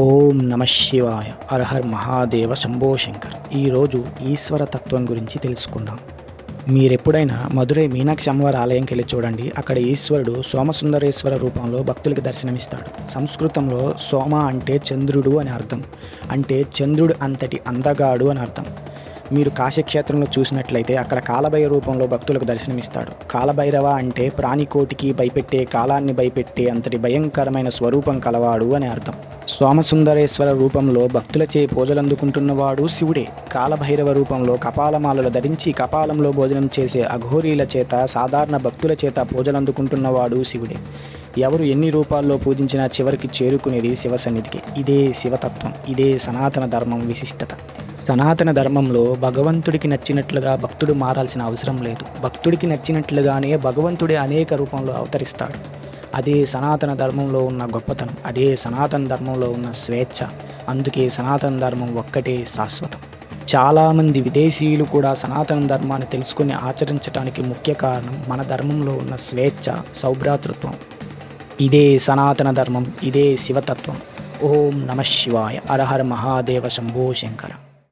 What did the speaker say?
ఓం నమ శివాయ. అర్హర్ మహాదేవ శంభో శంకర్. ఈరోజు ఈశ్వర తత్వం గురించి తెలుసుకుందాం. మీరెప్పుడైనా మధురై మీనాక్షి అమ్మవారి ఆలయంకి వెళ్ళి చూడండి. అక్కడ ఈశ్వరుడు సోమసుందరేశ్వర రూపంలో భక్తులకి దర్శనమిస్తాడు. సంస్కృతంలో సోమ అంటే చంద్రుడు అని అర్థం. అంటే చంద్రుడు అంతటి అందగాడు అని అర్థం. మీరు కాశీక్షేత్రంలో చూసినట్లయితే అక్కడ కాలభైర రూపంలో భక్తులకు దర్శనమిస్తాడు. కాలభైరవ అంటే ప్రాణికోటికి భయపెట్టే కాలాన్ని భయపెట్టే అంతటి భయంకరమైన స్వరూపం కలవాడు అని అర్థం. సోమసుందరేశ్వర రూపంలో భక్తులచే పూజలందుకుంటున్నవాడు శివుడే. కాలభైరవ రూపంలో కపాలమాలలు ధరించి కపాలంలో భోజనం చేసే అఘోరీల చేత సాధారణ భక్తుల చేత పూజలందుకుంటున్నవాడు శివుడే. ఎవరు ఎన్ని రూపాల్లో పూజించినా చివరికి చేరుకునేది శివసన్నిధికి. ఇదే శివతత్వం ఇదే సనాతన ధర్మం విశిష్టత. సనాతన ధర్మంలో భగవంతుడికి నచ్చినట్లుగా భక్తుడు మారాల్సిన అవసరం లేదు. భక్తుడికి నచ్చినట్లుగానే భగవంతుడే అనేక రూపంలో అవతరిస్తాడు. అదే సనాతన ధర్మంలో ఉన్న గొప్పతనం అదే సనాతన ధర్మంలో ఉన్న స్వేచ్ఛ అందుకే సనాతన ధర్మం ఒక్కటే శాశ్వతం. చాలామంది విదేశీయులు కూడా సనాతన ధర్మాన్ని తెలుసుకొని ఆచరించడానికి ముఖ్య కారణం మన ధర్మంలో ఉన్న స్వేచ్ఛ సౌభ్రాతృత్వం. ఇదే సనాతన ధర్మం ఇదే శివతత్వం. ఓం నమ శివాయ. అరహర మహాదేవ శంభో శంకర.